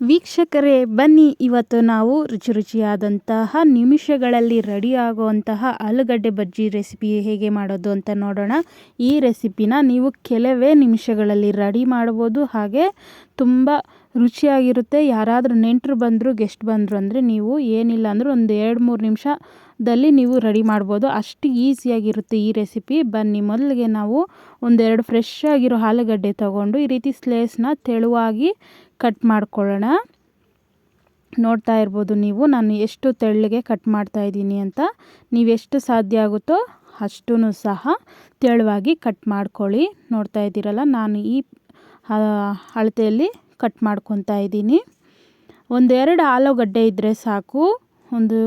ವೀಕ್ಷಕರೇ, ಬನ್ನಿ, ಇವತ್ತು ನಾವು ರುಚಿ ರುಚಿಯಾದಂತಹ ನಿಮಿಷಗಳಲ್ಲಿ ರೆಡಿ ಆಗುವಂತಹ ಆಲೂಗಡ್ಡೆ ಬಜ್ಜಿ ರೆಸಿಪಿ ಹೇಗೆ ಮಾಡೋದು ಅಂತ ನೋಡೋಣ. ಈ ರೆಸಿಪಿನ ನೀವು ಕೆಲವೇ ನಿಮಿಷಗಳಲ್ಲಿ ರೆಡಿ ಮಾಡ್ಬೋದು. ಹಾಗೆ ತುಂಬ ರುಚಿಯಾಗಿರುತ್ತೆ. ಯಾರಾದರೂ ನೆಂಟರು ಬಂದರು, ಗೆಸ್ಟ್ ಬಂದರು ಅಂದರೆ ನೀವು ಏನಿಲ್ಲ ಅಂದರೂ ಒಂದು ಎರಡು ಮೂರು ನಿಮಿಷದಲ್ಲಿ ನೀವು ರೆಡಿ ಮಾಡ್ಬೋದು. ಅಷ್ಟು ಈಸಿಯಾಗಿರುತ್ತೆ ಈ ರೆಸಿಪಿ. ಬನ್ನಿ, ಮೊದಲಿಗೆ ನಾವು ಒಂದೆರಡು ಫ್ರೆಶ್ ಆಗಿರೋ ಆಲೂಗಡ್ಡೆ ತೊಗೊಂಡು ಈ ರೀತಿ ಸ್ಲೇಸ್ನ ತೆಳುವಾಗಿ ಕಟ್ ಮಾಡ್ಕೊಳ್ಳೋಣ. ನೋಡ್ತಾ ಇರ್ಬೋದು ನೀವು, ನಾನು ಎಷ್ಟು ತೆಳ್ಳಗೆ ಕಟ್ ಮಾಡ್ತಾ ಇದ್ದೀನಿ ಅಂತ. ನೀವೆಷ್ಟು ಸಾಧ್ಯ ಆಗುತ್ತೋ ಅಷ್ಟೂ ಸಹ ತೆಳುವಾಗಿ ಕಟ್ ಮಾಡ್ಕೊಳ್ಳಿ. ನೋಡ್ತಾ ಇದ್ದೀರಲ್ಲ, ನಾನು ಈ ಅಳತೆಯಲ್ಲಿ ಕಟ್ ಮಾಡ್ಕೊತಾ ಇದ್ದೀನಿ. ಒಂದೆರಡು ಆಲೂಗಡ್ಡೆ ಇದ್ದರೆ ಸಾಕು. ಒಂದು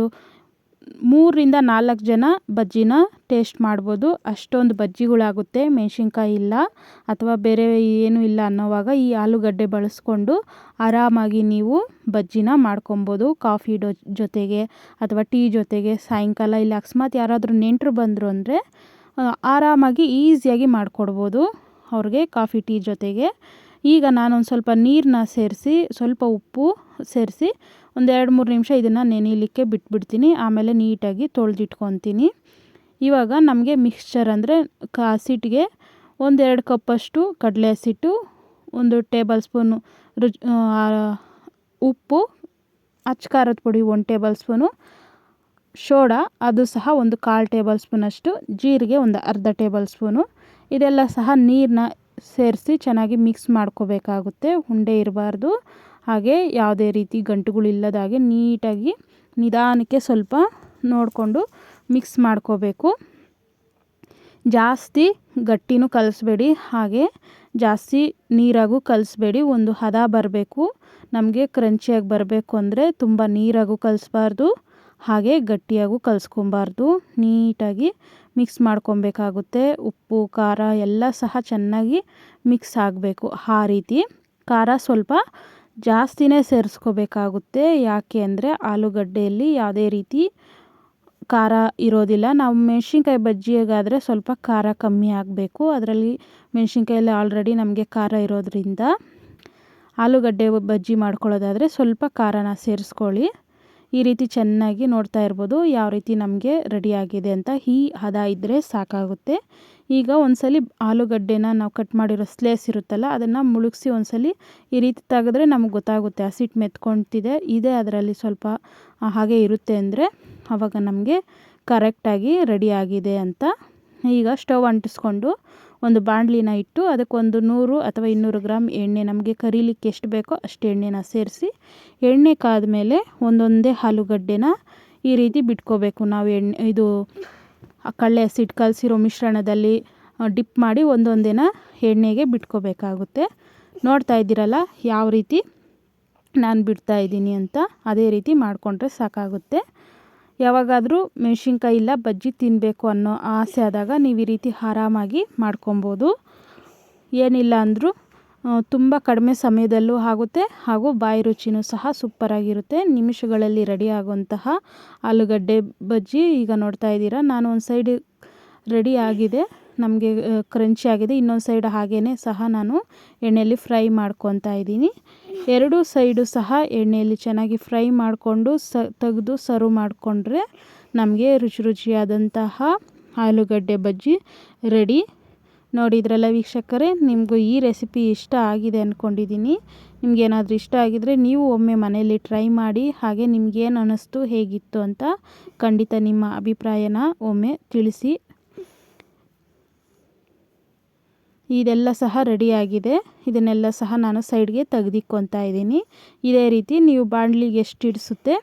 ಮೂರರಿಂದ ನಾಲ್ಕು ಜನ ಬಜ್ಜಿನ ಟೇಸ್ಟ್ ಮಾಡ್ಬೋದು. ಅಷ್ಟೊಂದು ಬಜ್ಜಿಗಳಾಗುತ್ತೆ ಮೆಣಸಿನ್ಕಾಯಿ ಇಲ್ಲ ಅಥವಾ ಬೇರೆ ಏನೂ ಇಲ್ಲ ಅನ್ನೋವಾಗ ಈ ಆಲೂಗಡ್ಡೆ ಬಳಸ್ಕೊಂಡು ಆರಾಮಾಗಿ ನೀವು ಬಜ್ಜಿನ ಮಾಡ್ಕೊಬೋದು. ಕಾಫಿ ಡೊ ಜೊತೆಗೆ ಅಥವಾ ಟೀ ಜೊತೆಗೆ ಸಾಯಂಕಾಲ ಇಲ್ಲ ಅಕಸ್ಮಾತ್ ಯಾರಾದರೂ ನೆಂಟರು ಬಂದರು ಅಂದರೆ ಆರಾಮಾಗಿ ಈಸಿಯಾಗಿ ಮಾಡಿಕೊಡ್ಬೋದು. ಅವ್ರಿಗೆ ಕಾಫಿ, ಟೀ ಜೊತೆಗೆ ಈಗ ನಾನೊಂದು ಸ್ವಲ್ಪ ನೀರನ್ನ ಸೇರಿಸಿ, ಸ್ವಲ್ಪ ಉಪ್ಪು ಸೇರಿಸಿ ಒಂದು ಎರಡು ಮೂರು ನಿಮಿಷ ಇದನ್ನು ನೆನೆಯಲಿಕ್ಕೆ ಬಿಟ್ಬಿಡ್ತೀನಿ. ಆಮೇಲೆ ನೀಟಾಗಿ ತೊಳೆದಿಟ್ಕೊತೀನಿ. ಇವಾಗ ನಮಗೆ ಮಿಕ್ಸ್ಚರ್ ಅಂದರೆ ಕ ಹಸಿಟ್ಟಿಗೆ ಒಂದೆರಡು ಕಪ್ಪಷ್ಟು ಕಡಲೆ ಹಸಿಟ್ಟು, ಒಂದು ಟೇಬಲ್ ಸ್ಪೂನು ರುಚಿ ಉಪ್ಪು, ಅಚ್ಚ ಖಾರದ ಪುಡಿ ಒಂದು ಟೇಬಲ್ ಸ್ಪೂನು ಸೋಡಾ ಅದು ಸಹ ಒಂದು ಕಾಲು ಟೇಬಲ್ ಸ್ಪೂನಷ್ಟು, ಜೀರಿಗೆ ಒಂದು ಅರ್ಧ ಟೇಬಲ್ ಸ್ಪೂನು. ಇದೆಲ್ಲ ಸಹ ನೀರನ್ನ ಸೇರಿಸಿ ಚೆನ್ನಾಗಿ ಮಿಕ್ಸ್ ಮಾಡ್ಕೋಬೇಕಾಗುತ್ತೆ. ಉಂಡೆ ಇರಬಾರ್ದು. ಹಾಗೆ ಯಾವುದೇ ರೀತಿ ಗಂಟುಗಳಿಲ್ಲದಾಗೆ ನೀಟಾಗಿ ನಿಧಾನಕ್ಕೆ ಸ್ವಲ್ಪ ನೋಡಿಕೊಂಡು ಮಿಕ್ಸ್ ಮಾಡ್ಕೋಬೇಕು. ಜಾಸ್ತಿ ಗಟ್ಟಿನೂ ಕಲಿಸ್ಬೇಡಿ. ಹಾಗೆ ಜಾಸ್ತಿ ನೀರಾಗೂ ಕಲಿಸ್ಬೇಡಿ. ಒಂದು ಹದ ಬರಬೇಕು. ನಮಗೆ ಕ್ರಂಚಿಯಾಗಿ ಬರಬೇಕು ಅಂದರೆ ತುಂಬ ನೀರಾಗೂ ಕಲಿಸ್ಬಾರ್ದು. ಹಾಗೆ ಗಟ್ಟಿಯಾಗೂ ಕಲಿಸ್ಕೊಬಾರ್ದು. ನೀಟಾಗಿ ಮಿಕ್ಸ್ ಮಾಡ್ಕೊಬೇಕಾಗುತ್ತೆ. ಉಪ್ಪು, ಖಾರ ಎಲ್ಲ ಸಹ ಚೆನ್ನಾಗಿ ಮಿಕ್ಸ್ ಆಗಬೇಕು. ಆ ರೀತಿ ಖಾರ ಸ್ವಲ್ಪ ಜಾಸ್ತಿನೇ ಸೇರಿಸ್ಕೋಬೇಕಾಗುತ್ತೆ. ಯಾಕೆ ಅಂದರೆ ಆಲೂಗಡ್ಡೆಯಲ್ಲಿ ಯಾವುದೇ ರೀತಿ ಖಾರ ಇರೋದಿಲ್ಲ. ನಾವು ಮೆಣಸಿನ್ಕಾಯಿ ಬಜ್ಜಿಗಾದರೆ ಸ್ವಲ್ಪ ಖಾರ ಕಮ್ಮಿ ಆಗಬೇಕು. ಅದರಲ್ಲಿ ಮೆಣಸಿನ್ಕಾಯಲ್ಲಿ ಆಲ್ರೆಡಿ ನಮಗೆ ಖಾರ ಇರೋದರಿಂದ ಆಲೂಗಡ್ಡೆ ಬಜ್ಜಿ ಮಾಡ್ಕೊಳ್ಳೋದಾದರೆ ಸ್ವಲ್ಪ ಖಾರನ ಸೇರಿಸ್ಕೊಳ್ಳಿ. ಈ ರೀತಿ ಚೆನ್ನಾಗಿ ನೋಡ್ತಾ ಇರ್ಬೋದು, ಯಾವ ರೀತಿ ನಮಗೆ ರೆಡಿಯಾಗಿದೆ ಅಂತ. ಈ ಹದ ಇದ್ದರೆ ಸಾಕಾಗುತ್ತೆ. ಈಗ ಒಂದ್ಸಲಿ ಆಲೂಗಡ್ಡೆನ ನಾವು ಕಟ್ ಮಾಡಿರೋ ಸ್ಲೇಸ್ ಇರುತ್ತಲ್ಲ, ಅದನ್ನು ಮುಳುಗಿಸಿ ಒಂದ್ಸಲಿ ಈ ರೀತಿ ತೆಗೆದ್ರೆ ನಮಗೆ ಗೊತ್ತಾಗುತ್ತೆ ಹಸಿಟ್ಟು ಮೆತ್ಕೊಳ್ತಿದೆ. ಇದೆ ಅದರಲ್ಲಿ ಸ್ವಲ್ಪ ಹಾಗೆ ಇರುತ್ತೆ ಅಂದರೆ ಆವಾಗ ನಮಗೆ ಕರೆಕ್ಟಾಗಿ ರೆಡಿಯಾಗಿದೆ ಅಂತ. ಈಗ ಸ್ಟವ್ ಅಂಟಿಸ್ಕೊಂಡು ಒಂದು ಬಾಣಲಿನ ಇಟ್ಟು ಅದಕ್ಕೊಂದು ನೂರು ಅಥವಾ ಇನ್ನೂರು ಗ್ರಾಮ್ ಎಣ್ಣೆ. ನಮಗೆ ಕರೀಲಿಕ್ಕೆ ಎಷ್ಟು ಬೇಕೋ ಅಷ್ಟು ಎಣ್ಣೆನ ಸೇರಿಸಿ, ಎಣ್ಣೆ ಕಾದ ಮೇಲೆ ಒಂದೊಂದೇ ಆಲೂಗಡ್ಡೆನ ಈ ರೀತಿ ಬಿಟ್ಕೋಬೇಕು. ನಾವು ಎಣ್ಣೆ, ಇದು ಕಳ್ಳೆ ಹಸಿಟ್ಟು ಕಲಸಿರೋ ಮಿಶ್ರಣದಲ್ಲಿ ಡಿಪ್ ಮಾಡಿ ಒಂದೊಂದೇನ ಎಣ್ಣೆಗೆ ಬಿಟ್ಕೋಬೇಕಾಗುತ್ತೆ. ನೋಡ್ತಾ ಇದ್ದೀರಲ್ಲ ಯಾವ ರೀತಿ ನಾನು ಬಿಡ್ತಾ ಇದ್ದೀನಿ ಅಂತ, ಅದೇ ರೀತಿ ಮಾಡಿಕೊಂಡ್ರೆ ಸಾಕಾಗುತ್ತೆ. ಯಾವಾಗಾದರೂ ಮೆಣಸಿನ್ಕಾಯಿ ಇಲ್ಲ, ಬಜ್ಜಿ ತಿನ್ನಬೇಕು ಅನ್ನೋ ಆಸೆ ಆದಾಗ ನೀವು ಈ ರೀತಿ ಆರಾಮಾಗಿ ಮಾಡ್ಕೊಬೋದು. ಏನಿಲ್ಲ ಅಂದರೂ ತುಂಬ ಕಡಿಮೆ ಸಮಯದಲ್ಲೂ ಆಗುತ್ತೆ ಹಾಗೂ ಬಾಯಿ ರುಚಿನೂ ಸಹ ಸೂಪರಾಗಿರುತ್ತೆ. ನಿಮಿಷಗಳಲ್ಲಿ ರೆಡಿ ಆಗುವಂತಹ ಆಲೂಗಡ್ಡೆ, ಬಜ್ಜಿ ಈಗ ನೋಡ್ತಾ ಇದ್ದೀರಾ. ನಾನು ಒಂದು ಸೈಡ್ ರೆಡಿ ಆಗಿದೆ, ನಮಗೆ ಕ್ರಂಚಿ ಆಗಿದೆ. ಇನ್ನೊಂದು ಸೈಡ್ ಹಾಗೇ ಸಹ ನಾನು ಎಣ್ಣೆಯಲ್ಲಿ ಫ್ರೈ ಮಾಡ್ಕೊತಾ ಇದ್ದೀನಿ. ಎರಡೂ ಸೈಡು ಸಹ ಎಣ್ಣೆಯಲ್ಲಿ ಚೆನ್ನಾಗಿ ಫ್ರೈ ಮಾಡಿಕೊಂಡು ಸ, ತೆಗೆದು ಸರ್ವ್ ಮಾಡಿಕೊಂಡ್ರೆ ನಮಗೆ ರುಚಿ ರುಚಿಯಾದಂತಹ ಆಲೂಗಡ್ಡೆ ಬಜ್ಜಿ ರೆಡಿ. ನೋಡಿದ್ರಲ್ಲ ವೀಕ್ಷಕರೇ, ನಿಮಗೂ ಈ ರೆಸಿಪಿ ಇಷ್ಟ ಆಗಿದೆ ಅಂದ್ಕೊಂಡಿದ್ದೀನಿ ನಿಮಗೇನಾದರೂ ಇಷ್ಟ ಆಗಿದರೆ ನೀವು ಒಮ್ಮೆ ಮನೆಯಲ್ಲಿ ಟ್ರೈ ಮಾಡಿ, ಹಾಗೆ ನಿಮಗೇನು ಅನ್ನಿಸ್ತು ಹೇಗಿತ್ತು ಅಂತ ಖಂಡಿತ ನಿಮ್ಮ ಅಭಿಪ್ರಾಯನ ಒಮ್ಮೆ ತಿಳಿಸಿ. ಇದೆಲ್ಲ ಸಹ ರೆಡಿಯಾಗಿದೆ. ಇದನ್ನೆಲ್ಲ ಸಹ ನಾನು ಸೈಡ್ಗೆ ತೆಗೆದಿಕ್ಕೊತಾ ಇದ್ದೀನಿ. ಇದೇ ರೀತಿ ನೀವು ಬಾಣಲಿಗೆ ಎಷ್ಟು ಹಿಡಿಸುತ್ತೆ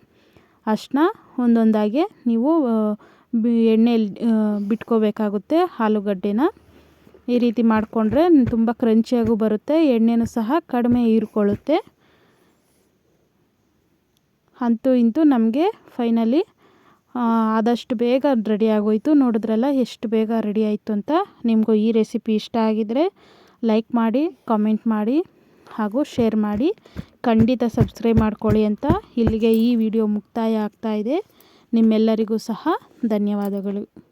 ಅಷ್ಟನ್ನ ಒಂದೊಂದಾಗೆ ನೀವು ಎಣ್ಣೆಯಲ್ಲಿ ಬಿಟ್ಕೋಬೇಕಾಗುತ್ತೆ ಆಲೂಗಡ್ಡೆನ. ಈ ರೀತಿ ಮಾಡಿಕೊಂಡ್ರೆ ತುಂಬ ಕ್ರಂಚಿಯಾಗೂ ಬರುತ್ತೆ, ಎಣ್ಣೆನೂ ಸಹ ಕಡಿಮೆ ಹೀರ್ಕೊಳ್ಳುತ್ತೆ. ಅಂತೂ ಇಂತೂ ನಮಗೆ ಫೈನಲಿ ಆದಷ್ಟು ಬೇಗ ರೆಡಿ ಆಗೋಯಿತು. ನೋಡಿದ್ರಲ್ಲ ಎಷ್ಟು ಬೇಗ ರೆಡಿ ಆಯಿತು ಅಂತ. ನಿಮಗೂ ಈ ರೆಸಿಪಿ ಇಷ್ಟ ಆಗಿದರೆ ಲೈಕ್ ಮಾಡಿ, ಕಾಮೆಂಟ್ ಮಾಡಿ, ಹಾಗೂ ಶೇರ್ ಮಾಡಿ. ಖಂಡಿತ ಸಬ್ಸ್ಕ್ರೈಬ್ ಮಾಡ್ಕೊಳ್ಳಿ ಅಂತ. ಇಲ್ಲಿಗೆ ಈ ವಿಡಿಯೋ ಮುಕ್ತಾಯ ಆಗ್ತಾಯಿದೆ ನಿಮ್ಮೆಲ್ಲರಿಗೂ ಸಹ ಧನ್ಯವಾದಗಳು.